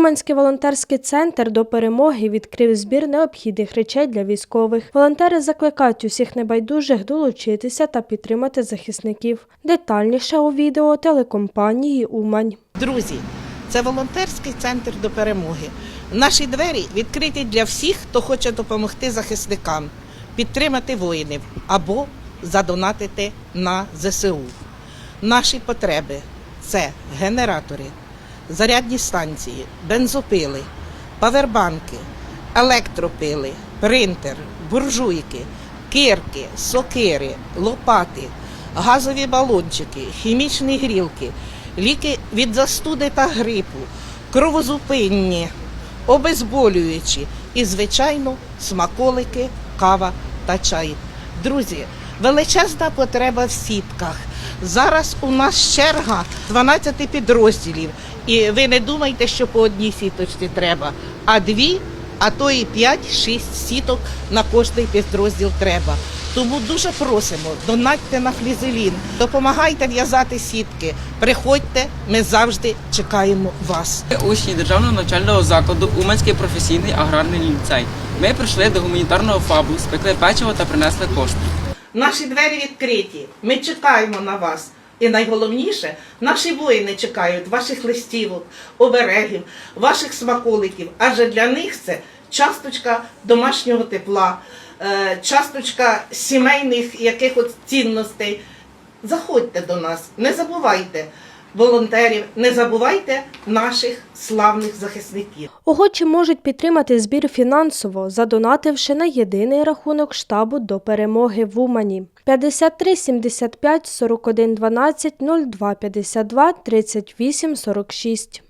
Уманський волонтерський центр до перемоги відкрив збір необхідних речей для військових. Волонтери закликають усіх небайдужих долучитися та підтримати захисників. Детальніше у відео телекомпанії Умань. Друзі, це волонтерський центр до перемоги. Наші двері відкриті для всіх, хто хоче допомогти захисникам, підтримати воїнів або задонатити на ЗСУ. Наші потреби це генератори, зарядні станції, бензопили, павербанки, електропили, принтер, буржуйки, кирки, сокири, лопати, газові балончики, хімічні грілки, ліки від застуди та грипу, кровозупинні, обезболюючі і, звичайно, смаколики, кава та чай. Друзі, величезна потреба в сітках. Зараз у нас черга 12 підрозділів. І ви не думайте, що по одній сіточці треба, а дві, а то і 5-6 сіток на кожний підрозділ треба. Тому дуже просимо, донатьте на флізелін, допомагайте в'язати сітки. Приходьте, ми завжди чекаємо вас. Учні державного навчального закладу Уманський професійний аграрний ліцей. Ми прийшли до гуманітарного фабу, спекли печиво та принесли кошти. Наші двері відкриті. Ми чекаємо на вас. І найголовніше, наші воїни чекають ваших листівок, оберегів, ваших смаколиків. Адже для них це часточка домашнього тепла, е, часточка сімейних якихось цінностей. Заходьте до нас, не забувайте волонтерів, не забувайте наших славних захисників. Охочі можуть підтримати збір фінансово, задонативши на єдиний рахунок штабу до перемоги в Умані 53 75 41 12 02 52 38 46.